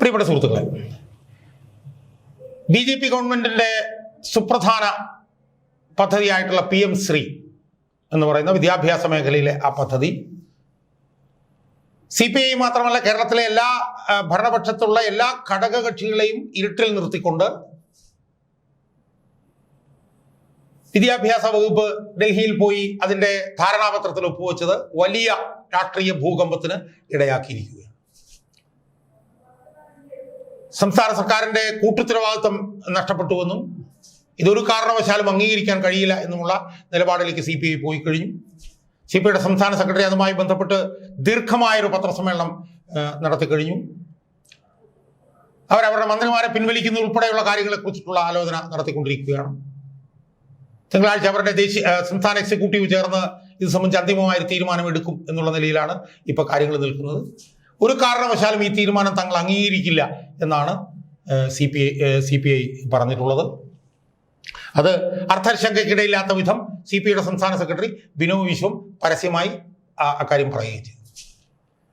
പ്രിയപ്പെട്ട സുഹൃത്തുക്കളെ B J P ഗവൺമെന്റിന്റെ സുപ്രധാന പദ്ധതിയായിട്ടുള്ള പി എം ശ്രീ എന്ന് പറയുന്ന വിദ്യാഭ്യാസ മേഖലയിലെ ആ പദ്ധതി സി പി ഐ മാത്രമല്ല കേരളത്തിലെ എല്ലാ ഭരണപക്ഷത്തുള്ള എല്ലാ ഘടകകക്ഷികളെയും ഇരുട്ടിൽ നിർത്തിക്കൊണ്ട് വിദ്യാഭ്യാസ വകുപ്പ് ഡൽഹിയിൽ പോയി അതിന്റെ ധാരണാപത്രത്തിൽ ഒപ്പുവെച്ചത് വലിയ രാഷ്ട്രീയ ഭൂകമ്പത്തിന് ഇടയാക്കിയിരിക്കുകയാണ്. സംസ്ഥാന സർക്കാരിന്റെ കൂട്ടുത്തരവാദിത്വം നഷ്ടപ്പെട്ടുവെന്നും ഇതൊരു കാരണവശാലും അംഗീകരിക്കാൻ കഴിയില്ല എന്നുമുള്ള നിലപാടിലേക്ക് സി പി ഐ പോയി കഴിഞ്ഞു. സി പി ഐയുടെ സംസ്ഥാന സെക്രട്ടറി അതുമായി ബന്ധപ്പെട്ട് ദീർഘമായൊരു പത്രസമ്മേളനം നടത്തിക്കഴിഞ്ഞു അവരവരുടെ മന്ത്രിമാരെ പിൻവലിക്കുന്ന ഉൾപ്പെടെയുള്ള കാര്യങ്ങളെക്കുറിച്ചിട്ടുള്ള ആലോചന നടത്തിക്കൊണ്ടിരിക്കുകയാണ്. തിങ്കളാഴ്ച അവരുടെ ദേശീയ സംസ്ഥാന എക്സിക്യൂട്ടീവ് ചേർന്ന് ഇത് സംബന്ധിച്ച് അന്തിമമായ തീരുമാനം എടുക്കും എന്നുള്ള നിലയിലാണ് ഇപ്പോൾ കാര്യങ്ങൾ നിൽക്കുന്നത്. ഒരു കാരണവശാലും ഈ തീരുമാനം തങ്ങൾ അംഗീകരിക്കില്ല എന്നാണ് C P I C P I പറഞ്ഞിട്ടുള്ളത്. അത് അർത്ഥശങ്കയ്ക്കിടയില്ലാത്ത വിധം സി പി ഐയുടെ സംസ്ഥാന സെക്രട്ടറി ബിനോ വിശ്വം പരസ്യമായി അക്കാര്യം പറയുകയും ചെയ്തു.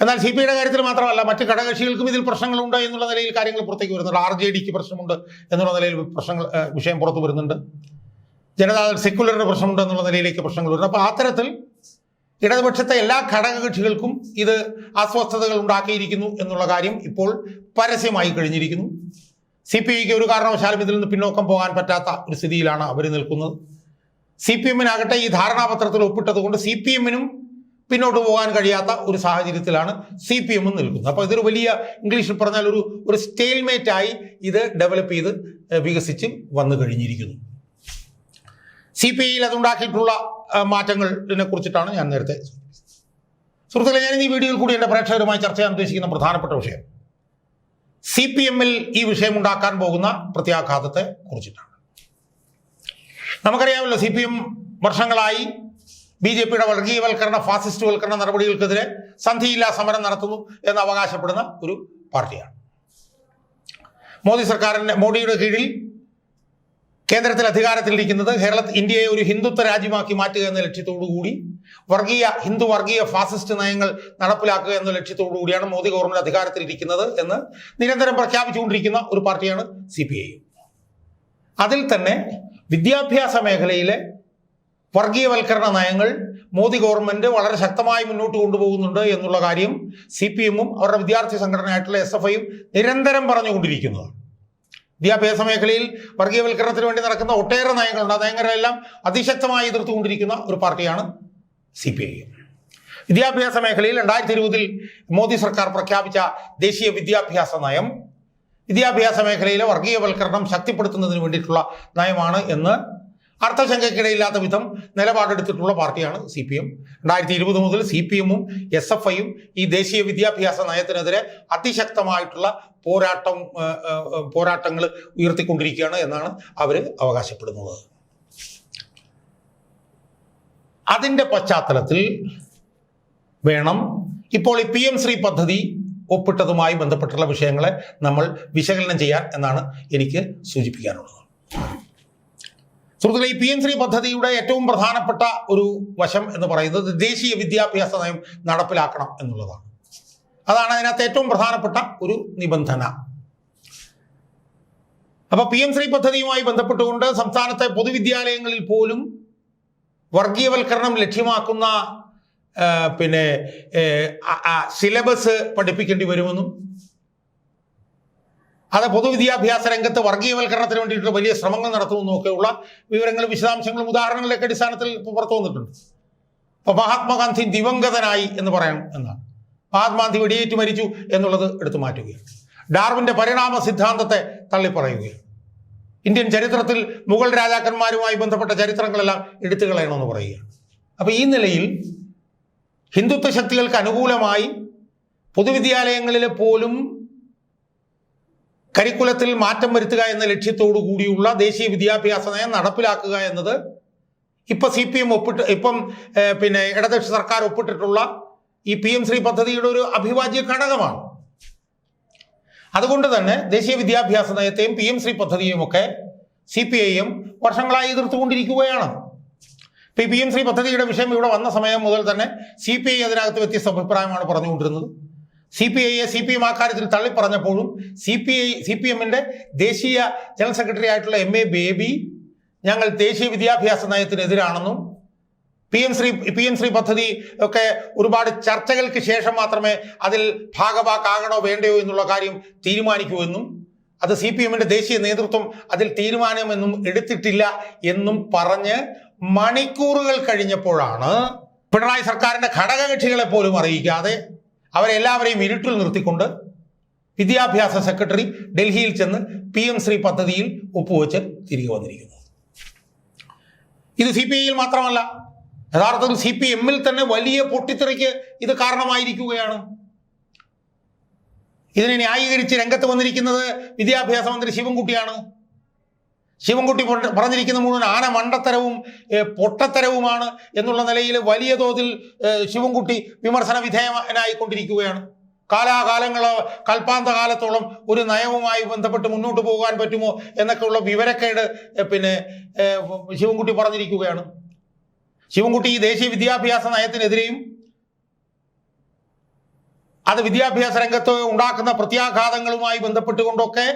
എന്നാൽ സി പി ഐയുടെ കാര്യത്തിൽ മാത്രമല്ല മറ്റ് ഘടകകക്ഷികൾക്കും ഇതിൽ പ്രശ്നങ്ങളുണ്ട് എന്നുള്ള നിലയിൽ കാര്യങ്ങൾ പുറത്തേക്ക് വരുന്നുണ്ട്. ആർ ജെ ഡിക്ക് പ്രശ്നമുണ്ട് എന്നുള്ള നിലയിൽ പ്രശ്നങ്ങൾ വിഷയം പുറത്തു വരുന്നുണ്ട്. ജനതാദൾ സെക്യുലറിന് പ്രശ്നമുണ്ട് എന്നുള്ള നിലയിലേക്ക് പ്രശ്നങ്ങൾ വരുന്നു അപ്പോൾ അത്തരത്തിൽ ഇടതുപക്ഷത്തെ എല്ലാ ഘടകകക്ഷികൾക്കും ഇത് അസ്വസ്ഥതകൾ ഉണ്ടാക്കിയിരിക്കുന്നു എന്നുള്ള കാര്യം ഇപ്പോൾ പരസ്യമായി കഴിഞ്ഞിരിക്കുന്നു. സി പി ഐക്ക് ഒരു കാരണവശാലും ഇതിൽ നിന്ന് പിന്നോക്കം പോകാൻ പറ്റാത്ത ഒരു സ്ഥിതിയിലാണ് അവർ നിൽക്കുന്നത്. സി പി എമ്മിനാകട്ടെ ഈ ധാരണാപത്രത്തിൽ ഒപ്പിട്ടത് കൊണ്ട് സി പി എമ്മിനും പിന്നോട്ട് പോകാൻ കഴിയാത്ത ഒരു സാഹചര്യത്തിലാണ് സി പി എമ്മും നിൽക്കുന്നത്. അപ്പോൾ ഇതൊരു വലിയ ഇംഗ്ലീഷിൽ പറഞ്ഞാൽ ഒരു ഒരു സ്റ്റേൽമേറ്റായി ഇത് ഡെവലപ്പ് ചെയ്ത് വികസിച്ച് വന്നു കഴിഞ്ഞിരിക്കുന്നു. സി പി ഐയിൽ അതുണ്ടാക്കിയിട്ടുള്ള മാറ്റങ്ങളിനെ കുറിച്ചിട്ടാണ് ഞാൻ നേരത്തെ സുഹൃത്തുക്കളെ ഞാൻ ഈ വീഡിയോയിൽ കൂടി എന്റെ പ്രേക്ഷകരുമായി ചർച്ച ചെയ്യാൻ ഉദ്ദേശിക്കുന്ന പ്രധാനപ്പെട്ട വിഷയം. സി പി എമ്മിൽ ഈ വിഷയം ഉണ്ടാക്കാൻ പോകുന്ന പ്രത്യാഘാതത്തെ കുറിച്ചിട്ടാണ്. നമുക്കറിയാമല്ലോ സി പി എം വർഷങ്ങളായി ബി ജെ പിയുടെ വർഗീയവൽക്കരണ ഫാസിസ്റ്റ്വൽക്കരണ നടപടികൾക്കെതിരെ സന്ധിയില്ലാ സമരം നടത്തുന്നു എന്ന് അവകാശപ്പെടുന്ന ഒരു പാർട്ടിയാണ്. മോദി സർക്കാരിന്റെ മോഡിയുടെ കീഴിൽ കേന്ദ്രത്തിൽ അധികാരത്തിലിരിക്കുന്നത് കേരള ഇന്ത്യയെ ഒരു ഹിന്ദുത്വ രാജ്യമാക്കി മാറ്റുക എന്ന ലക്ഷ്യത്തോടു കൂടി വർഗീയ ഹിന്ദു വർഗീയ ഫാസിസ്റ്റ് നയങ്ങൾ നടപ്പിലാക്കുക എന്ന ലക്ഷ്യത്തോടു കൂടിയാണ് മോദി ഗവൺമെന്റ് അധികാരത്തിലിരിക്കുന്നത് എന്ന് നിരന്തരം പ്രഖ്യാപിച്ചുകൊണ്ടിരിക്കുന്ന ഒരു പാർട്ടിയാണ് സി പി ഐ. അതിൽ തന്നെ വിദ്യാഭ്യാസ മേഖലയിലെ വർഗീയവൽക്കരണ നയങ്ങൾ മോദി ഗവൺമെന്റ് വളരെ ശക്തമായി മുന്നോട്ട് കൊണ്ടുപോകുന്നുണ്ട് എന്നുള്ള കാര്യം സി പി എമ്മും അവരുടെ വിദ്യാർത്ഥി സംഘടനയായിട്ടുള്ള എസ് എഫ് ഐയും നിരന്തരം പറഞ്ഞുകൊണ്ടിരിക്കുന്നതാണ്. വിദ്യാഭ്യാസ മേഖലയിൽ വർഗീയവൽക്കരണത്തിന് വേണ്ടി നടക്കുന്ന ഒട്ടേറെ നയങ്ങളുണ്ട്. ആ നയങ്ങളെല്ലാം അതിശക്തമായി എതിർത്തുകൊണ്ടിരിക്കുന്ന ഒരു പാർട്ടിയാണ് സി പി ഐ. വിദ്യാഭ്യാസ മേഖലയിൽ രണ്ടായിരത്തി ഇരുപതിൽ മോദി സർക്കാർ പ്രഖ്യാപിച്ച ദേശീയ വിദ്യാഭ്യാസ നയം. വിദ്യാഭ്യാസ മേഖലയിലെ വർഗീയവൽക്കരണം ശക്തിപ്പെടുത്തുന്നതിന് വേണ്ടിയിട്ടുള്ള നയമാണ് എന്ന് അർത്ഥശങ്കയ്ക്കിടയില്ലാത്ത വിധം നിലപാടെടുത്തിട്ടുള്ള പാർട്ടിയാണ് സി പി എം. രണ്ടായിരത്തി ഇരുപത് മുതൽ സി പി എമ്മും എസ് എഫ് ഐയും ഈ ദേശീയ വിദ്യാഭ്യാസ നയത്തിനെതിരെ അതിശക്തമായിട്ടുള്ള പോരാട്ടം പോരാട്ടങ്ങൾ ഉയർത്തിക്കൊണ്ടിരിക്കുകയാണ് എന്നാണ് അവർ അവകാശപ്പെടുന്നത്. അതിന്റെ പശ്ചാത്തലത്തിൽ വേണം ഇപ്പോൾ ഈ പി എം ശ്രീ പദ്ധതി ഒപ്പിട്ടതുമായി ബന്ധപ്പെട്ടുള്ള വിഷയങ്ങളെ നമ്മൾ വിശകലനം ചെയ്യാൻ എന്നാണ് എനിക്ക് സൂചിപ്പിക്കാനുള്ളത്. സുഹൃത്തുക്കളെ ഈ പി എം ശ്രീ പദ്ധതിയുടെ ഏറ്റവും പ്രധാനപ്പെട്ട ഒരു വശം എന്ന് പറയുന്നത് ദേശീയ വിദ്യാഭ്യാസ നയം നടപ്പിലാക്കണം എന്നുള്ളതാണ്. അതാണ് അതിനകത്ത് ഏറ്റവും പ്രധാനപ്പെട്ട ഒരു നിബന്ധന. അപ്പൊ പി എം ശ്രീ പദ്ധതിയുമായി ബന്ധപ്പെട്ടുകൊണ്ട് സംസ്ഥാനത്തെ പൊതുവിദ്യാലയങ്ങളിൽ പോലും വർഗീയവൽക്കരണം ലക്ഷ്യമാക്കുന്ന പിന്നെ സിലബസ് പഠിപ്പിക്കേണ്ടി വരുമെന്നും അത് പൊതുവിദ്യാഭ്യാസ രംഗത്ത് വർഗീയവൽക്കരണത്തിന് വേണ്ടിയിട്ട് വലിയ ശ്രമങ്ങൾ നടത്തുമെന്നും ഒക്കെയുള്ള വിവരങ്ങളും വിശദാംശങ്ങളും ഉദാഹരണങ്ങളിലൊക്കെ അടിസ്ഥാനത്തിൽ പുറത്തു വന്നിട്ടുണ്ട്. അപ്പോൾ മഹാത്മാഗാന്ധി ദിവംഗതനായി എന്ന് പറയാം എന്നാണ്. മഹാത്മാഗാന്ധി വെടിയേറ്റ് മരിച്ചു എന്നുള്ളത് എടുത്തു മാറ്റുകയാണ്. ഡാർവിന്റെ പരിണാമ സിദ്ധാന്തത്തെ തള്ളിപ്പറയുകയാണ്. ഇന്ത്യൻ ചരിത്രത്തിൽ മുഗൾ രാജാക്കന്മാരുമായി ബന്ധപ്പെട്ട ചരിത്രങ്ങളെല്ലാം എടുത്തു കളയണമെന്ന് പറയുകയാണ്. അപ്പോൾ ഈ നിലയിൽ ഹിന്ദുത്വ ശക്തികൾക്ക് അനുകൂലമായി പൊതുവിദ്യാലയങ്ങളിലെ പോലും കരിക്കുലത്തിൽ മാറ്റം വരുത്തുക എന്ന ലക്ഷ്യത്തോടു കൂടിയുള്ള ദേശീയ വിദ്യാഭ്യാസ നയം നടപ്പിലാക്കുക എന്നത് ഇപ്പൊ സി പി എം ഒപ്പിട്ട് ഇപ്പം പിന്നെ ഇടതുപക്ഷ സർക്കാർ ഒപ്പിട്ടിട്ടുള്ള ഈ പി എം ശ്രീ പദ്ധതിയുടെ ഒരു അഭിവാജ്യ ഘടകമാണ്. അതുകൊണ്ട് തന്നെ ദേശീയ വിദ്യാഭ്യാസ നയത്തെയും പി എം ശ്രീ പദ്ധതിയും ഒക്കെ സി പി ഐ എം വർഷങ്ങളായി എതിർത്തുകൊണ്ടിരിക്കുകയാണ്. ഇപ്പൊ ഈ പി എം ശ്രീ പദ്ധതിയുടെ വിഷയം ഇവിടെ വന്ന സമയം മുതൽ തന്നെ സി പി ഐ അതിനകത്ത് വ്യത്യസ്ത അഭിപ്രായമാണ് പറഞ്ഞുകൊണ്ടിരുന്നത്. സി പി ഐയെ സി പി എം ആ കാര്യത്തിൽ തള്ളിപ്പറഞ്ഞപ്പോഴും C P I C P എമ്മിന്റെ ദേശീയ ജനറൽ സെക്രട്ടറി ആയിട്ടുള്ള എം എ ബേബി ഞങ്ങൾ ദേശീയ വിദ്യാഭ്യാസ നയത്തിനെതിരാണെന്നും P M Shri P M Shri പദ്ധതി ഒക്കെ ഒരുപാട് ചർച്ചകൾക്ക് ശേഷം മാത്രമേ അതിൽ ഭാഗവാക്കാകണോ വേണ്ടയോ എന്നുള്ള കാര്യം തീരുമാനിക്കൂ എന്നും അത് സി പി എമ്മിന്റെ ദേശീയ നേതൃത്വം അതിൽ തീരുമാനമെന്നും എടുത്തിട്ടില്ല എന്നും പറഞ്ഞ് മണിക്കൂറുകൾ കഴിഞ്ഞപ്പോഴാണ് പിണറായി സർക്കാരിന്റെ ഘടകകക്ഷികളെ പോലും അറിയിക്കാതെ അവരെല്ലാവരെയും ഇരുട്ടിൽ നിർത്തിക്കൊണ്ട് വിദ്യാഭ്യാസ സെക്രട്ടറി ഡൽഹിയിൽ ചെന്ന് പി എം ശ്രീ പദ്ധതിയിൽ ഒപ്പുവെച്ച് തിരികെ വന്നിരിക്കുന്നത് ഇത് സി പി ഐയിൽ മാത്രമല്ല യഥാർത്ഥത്തിൽ സി പി എമ്മിൽ തന്നെ വലിയ പൊട്ടിത്തെറിക്ക് ഇത് കാരണമായിരിക്കുകയാണ്. ഇതിനെ ന്യായീകരിച്ച് രംഗത്ത് വന്നിരിക്കുന്നത് വിദ്യാഭ്യാസ മന്ത്രി ശിവൻകുട്ടിയാണ്. ശിവൻകുട്ടി പറഞ്ഞിരിക്കുന്ന മുഴുവൻ ആന മണ്ടത്തരവും പൊട്ടത്തരവുമാണ് എന്നുള്ള നിലയിൽ വലിയ തോതിൽ ശിവൻകുട്ടി വിമർശന വിധേയനായിക്കൊണ്ടിരിക്കുകയാണ്. കാലാകാലങ്ങൾ കൽപ്പാന്ത കാലത്തോളം ഒരു നയവുമായി ബന്ധപ്പെട്ട് മുന്നോട്ട് പോകാൻ പറ്റുമോ എന്നൊക്കെയുള്ള വിവരക്കേട് പിന്നെ ശിവൻകുട്ടി പറഞ്ഞിരിക്കുകയാണ്. ശിവൻകുട്ടി ഈ ദേശീയ വിദ്യാഭ്യാസ നയത്തിനെതിരെയും അത് വിദ്യാഭ്യാസ രംഗത്ത് ഉണ്ടാക്കുന്ന പ്രത്യാഘാതങ്ങളുമായി ബന്ധപ്പെട്ടുകൊണ്ടൊക്കെ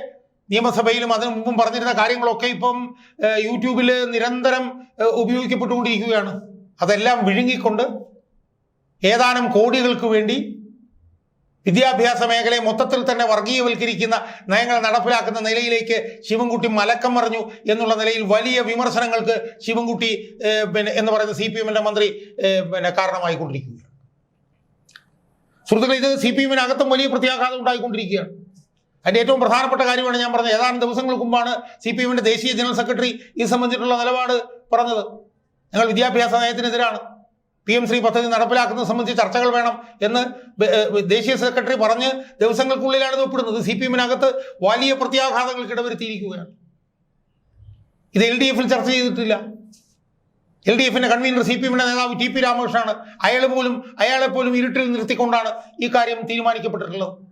നിയമസഭയിലും അതിനു മുമ്പും പറഞ്ഞിരുന്ന കാര്യങ്ങളൊക്കെ ഇപ്പം യൂട്യൂബിൽ നിരന്തരം ഉപയോഗിക്കപ്പെട്ടുകൊണ്ടിരിക്കുകയാണ്. അതെല്ലാം വിഴുങ്ങിക്കൊണ്ട് ഏതാനും കോടികൾക്ക് വേണ്ടി വിദ്യാഭ്യാസ മേഖലയെ മൊത്തത്തിൽ തന്നെ വർഗീയവൽക്കരിക്കുന്ന നയങ്ങൾ നടപ്പിലാക്കുന്ന നിലയിലേക്ക് ശിവൻകുട്ടി മലക്കം മറിഞ്ഞു എന്നുള്ള നിലയിൽ വലിയ വിമർശനങ്ങൾക്ക് ശിവൻകുട്ടി പിന്നെ എന്ന് പറയുന്ന സി പി എമ്മിന്റെ മന്ത്രി പിന്നെ കാരണമായിക്കൊണ്ടിരിക്കുകയാണ്. സുഹൃത്തുക്കളെ ഇത് സി പി എമ്മിനകത്തും വലിയ പ്രത്യാഘാതം ഉണ്ടായിക്കൊണ്ടിരിക്കുകയാണ്. അതിന്റെ ഏറ്റവും പ്രധാനപ്പെട്ട കാര്യമാണ് ഞാൻ പറഞ്ഞത്. ഏതാനും ദിവസങ്ങൾക്ക് മുമ്പാണ് സി പി എമ്മിന്റെ ദേശീയ ജനറൽ സെക്രട്ടറി ഇത് സംബന്ധിച്ചിട്ടുള്ള നിലപാട് പറഞ്ഞത്. ഞങ്ങൾ വിദ്യാഭ്യാസ നയത്തിനെതിരാണ്. പി എം ശ്രീ പദ്ധതി നടപ്പിലാക്കുന്നത് സംബന്ധിച്ച് ചർച്ചകൾ വേണം എന്ന് ദേശീയ സെക്രട്ടറി പറഞ്ഞ് ദിവസങ്ങൾക്കുള്ളിലാണ് ഇത് ഒപ്പിടുന്നത്. സി പി എമ്മിനകത്ത് വലിയ പ്രത്യാഘാതങ്ങൾക്ക് ഇടവരുത്തിയിരിക്കുകയാണ്. ഇത് എൽ ഡി എഫിൽ ചർച്ച ചെയ്തിട്ടില്ല. എൽ ഡി എഫിന്റെ കൺവീനർ സി പി എമ്മിന്റെ നേതാവ് ടി പി രാമകൃഷ്ണനാണ്. അയാൾ പോലും അയാളെ പോലും ഇരുട്ടിൽ നിർത്തിക്കൊണ്ടാണ് ഈ കാര്യം തീരുമാനിക്കപ്പെട്ടിട്ടുള്ളത്.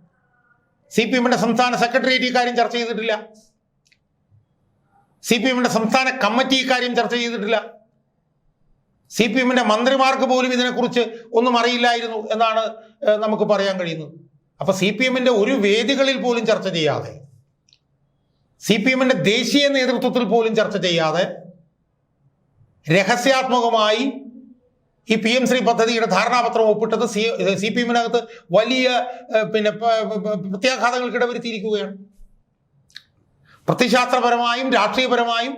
സി പി എമ്മിന്റെ സംസ്ഥാന സെക്രട്ടേറിയറ്റ് ഇക്കാര്യം ചർച്ച ചെയ്തിട്ടില്ല. സി പി എമ്മിന്റെ സംസ്ഥാന കമ്മിറ്റി ഇക്കാര്യം കാര്യം ചർച്ച ചെയ്തിട്ടില്ല. സി പി എമ്മിന്റെ മന്ത്രിമാർക്ക് പോലും ഇതിനെക്കുറിച്ച് ഒന്നും അറിയില്ലായിരുന്നു എന്നാണ് നമുക്ക് പറയാൻ കഴിയുന്നത്. അപ്പൊ സി പി എമ്മിന്റെ ഒരു വേദികളിൽ പോലും ചർച്ച ചെയ്യാതെ സി പി എമ്മിന്റെ ദേശീയ നേതൃത്വത്തിൽ പോലും ചർച്ച ചെയ്യാതെ രഹസ്യാത്മകമായി ഈ പി എം ശ്രീ പദ്ധതിയുടെ ധാരണാപത്രം ഒപ്പിട്ടത് സി സി പി എമ്മിനകത്ത് വലിയ പിന്നെ പ്രത്യാഘാതങ്ങൾക്ക് ഇടവരുത്തിയിരിക്കുകയാണ്. പ്രത്യശാസ്ത്രപരമായും രാഷ്ട്രീയപരമായും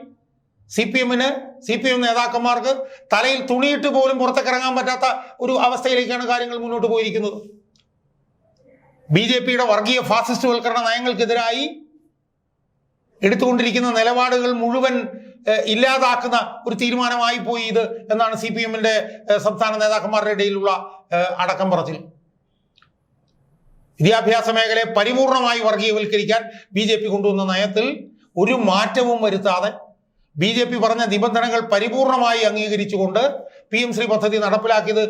സി പി എമ്മിന് സി പി എം നേതാക്കന്മാർക്ക് തലയിൽ തുണിയിട്ട് പോലും പുറത്തേക്കിറങ്ങാൻ പറ്റാത്ത ഒരു അവസ്ഥയിലേക്കാണ് കാര്യങ്ങൾ മുന്നോട്ട് പോയിരിക്കുന്നത്. ബി ജെ പിയുടെ വർഗീയ ഫാസിസ്റ്റ് വൽക്കരണ നയങ്ങൾക്കെതിരായി എടുത്തുകൊണ്ടിരിക്കുന്ന നിലപാടുകൾ മുഴുവൻ ഇല്ലാതാക്കുന്ന ഒരു തീരുമാനമായി പോയി ഇത് എന്നാണ് സി പി എമ്മിന്റെ സംസ്ഥാന നേതാക്കന്മാരുടെ ഇടയിലുള്ള അടക്കം പറച്ചിൽ. വിദ്യാഭ്യാസ മേഖലയെ പരിപൂർണമായി വർഗീയവൽക്കരിക്കാൻ ബി ജെ പി കൊണ്ടുവന്ന നയത്തിൽ ഒരു മാറ്റവും വരുത്താതെ ബി ജെ പി പറഞ്ഞ നിബന്ധനകൾ പരിപൂർണമായി അംഗീകരിച്ചുകൊണ്ട് പി എം ശ്രീ പദ്ധതി നടപ്പിലാക്കിയത്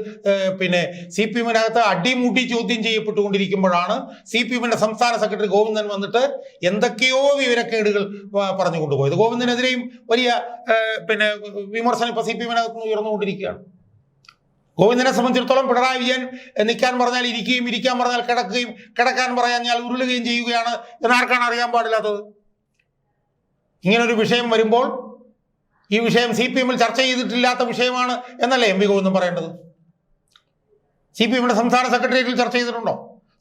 പിന്നെ സി പി എമ്മിനകത്ത് അടിമുടി ചോദ്യം ചെയ്യപ്പെട്ടുകൊണ്ടിരിക്കുമ്പോഴാണ് സി പി എമ്മിന്റെ സംസ്ഥാന സെക്രട്ടറി ഗോവിന്ദൻ വന്നിട്ട് എന്തൊക്കെയോ വിവരക്കേടുകൾ പറഞ്ഞു കൊണ്ടുപോയത് ഗോവിന്ദനെതിരെയും വലിയ പിന്നെ വിമർശനം ഇപ്പൊ സി പി എമ്മിനകത്ത് ഉയർന്നുകൊണ്ടിരിക്കുകയാണ്. ഗോവിന്ദനെ സംബന്ധിച്ചിടത്തോളം പിണറായി വിജയൻ നിൽക്കാൻ പറഞ്ഞാൽ ഇരിക്കുകയും ഇരിക്കാൻ പറഞ്ഞാൽ കിടക്കുകയും കിടക്കാൻ പറഞ്ഞാൽ ഉരുളുകയും ചെയ്യുകയാണ് എന്നാർക്കാണ് അറിയാൻ പാടില്ലാത്തത്? ഇങ്ങനൊരു വിഷയം വരുമ്പോൾ ഈ വിഷയം സി പി എമ്മിൽ ചർച്ച ചെയ്തിട്ടില്ലാത്ത വിഷയമാണ് എന്നല്ലേ എം വി ഗോവിന്ദൻ പറയേണ്ടത്? സി പി എമ്മിന്റെ സംസ്ഥാന സെക്രട്ടേറിയറ്റിൽ ചർച്ച ചെയ്തിട്ടുണ്ടോ?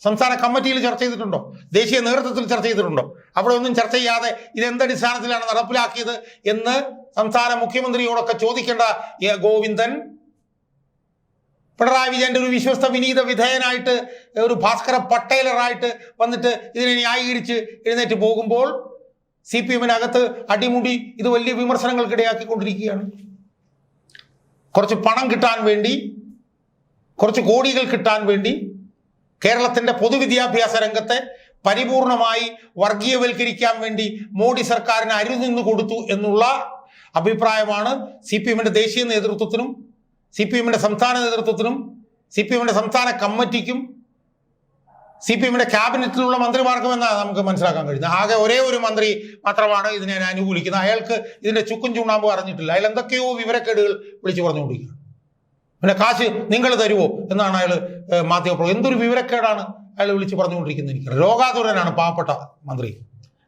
സംസ്ഥാന കമ്മിറ്റിയിൽ ചർച്ച ചെയ്തിട്ടുണ്ടോ? ദേശീയ നേതൃത്വത്തിൽ ചർച്ച ചെയ്തിട്ടുണ്ടോ? അവിടെ ഒന്നും ചർച്ച ചെയ്യാതെ ഇത് എന്തടിസ്ഥാനത്തിലാണ് നടപ്പിലാക്കിയത് എന്ന് സംസ്ഥാന മുഖ്യമന്ത്രിയോടൊക്കെ ചോദിക്കേണ്ട ഗോവിന്ദൻ. പിണറായി വിജയന്റെ ഒരു വിശ്വസ്ത വിനീത വിധേയനായിട്ട് ഒരു ഭാസ്കര പട്ടേലറായിട്ട് വന്നിട്ട് ഇതിനെ ന്യായീകരിച്ച് എഴുന്നേറ്റ് പോകുമ്പോൾ സി പി എമ്മിനകത്ത് അടിമുടി ഇത് വലിയ വിമർശനങ്ങൾക്കിടയാക്കിക്കൊണ്ടിരിക്കുകയാണ്. കുറച്ച് പണം കിട്ടാൻ വേണ്ടി കുറച്ച് കോടികൾ കിട്ടാൻ വേണ്ടി കേരളത്തിന്റെ പൊതുവിദ്യാഭ്യാസ രംഗത്തെ പരിപൂർണമായി വർഗീയവൽക്കരിക്കാൻ വേണ്ടി മോഡി സർക്കാരിന് അരുനിന്ന് കൊടുത്തു എന്നുള്ള അഭിപ്രായമാണ് സി പി എമ്മിന്റെ ദേശീയ നേതൃത്വത്തിനും സി പി എമ്മിന്റെ സംസ്ഥാന നേതൃത്വത്തിനും സി പി എമ്മിന്റെ സംസ്ഥാന കമ്മിറ്റിക്കും സി പി എമ്മിന്റെ ക്യാബിനറ്റിലുള്ള മന്ത്രിമാർക്കും എന്നാ നമുക്ക് മനസ്സിലാക്കാൻ കഴിയുന്നത്. ആകെ ഒരേ ഒരു മന്ത്രി മാത്രമാണ് ഇതിനെ അനുകൂലിക്കുന്നത്. അയാൾക്ക് ഇതിന്റെ ചുക്കും ചുണ്ണാമ്പ് അറിഞ്ഞിട്ടില്ല. അയാൾ എന്തൊക്കെയോ വിവരക്കേടുകൾ വിളിച്ചു പറഞ്ഞുകൊണ്ടിരിക്കുക പിന്നെ കാശ് നിങ്ങൾ തരുവോ എന്നാണ് അയാൾ മാധ്യമപ്രവർത്തകർ എന്തൊരു വിവരക്കേടാണ് അയാൾ വിളിച്ച് പറഞ്ഞുകൊണ്ടിരിക്കുന്നത് എനിക്ക് രോഗാതുരനാണ് പാവപ്പെട്ട മന്ത്രി.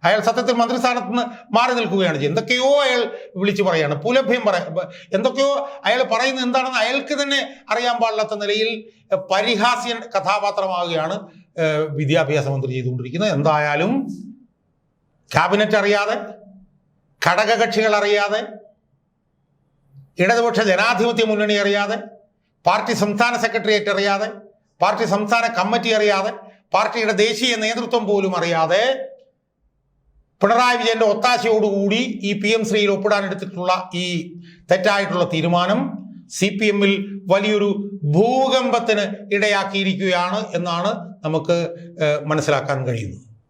അയാൾ സത്യത്തിൽ മന്ത്രിസ്ഥാനത്ത് നിന്ന് മാറി നിൽക്കുകയാണ് ചെയ്യുന്നത്. എന്തൊക്കെയോ അയാൾ വിളിച്ചു പറയാണ് പുലഭ്യം പറ എന്തൊക്കെയോ അയാൾ പറയുന്നത് എന്താണെന്ന് അയാൾക്ക് തന്നെ അറിയാൻ പാടില്ലാത്ത നിലയിൽ പരിഹാസ്യൻ കഥാപാത്രമാവുകയാണ് വിദ്യാഭ്യാസ മന്ത്രി ചെയ്തുകൊണ്ടിരിക്കുന്നത് എന്തായാലും ക്യാബിനറ്റ് അറിയാതെ ഘടകകക്ഷികൾ അറിയാതെ ഇടതുപക്ഷ ജനാധിപത്യ മുന്നണി അറിയാതെ പാർട്ടി സംസ്ഥാന സെക്രട്ടേറിയറ്റ് അറിയാതെ പാർട്ടി സംസ്ഥാന കമ്മിറ്റി അറിയാതെ പാർട്ടിയുടെ ദേശീയ നേതൃത്വം പോലും അറിയാതെ പിണറായി വിജയന്റെ ഒത്താശയോടുകൂടി ഈ പി എം ശ്രീയിൽ ഒപ്പിടാനെടുത്തിട്ടുള്ള ഈ തെറ്റായിട്ടുള്ള തീരുമാനം സി പി എമ്മിൽ വലിയൊരു ഭൂകമ്പത്തിന് ഇടയാക്കിയിരിക്കുകയാണ് എന്നാണ് നമുക്ക് മനസ്സിലാക്കാൻ കഴിയുന്നത്.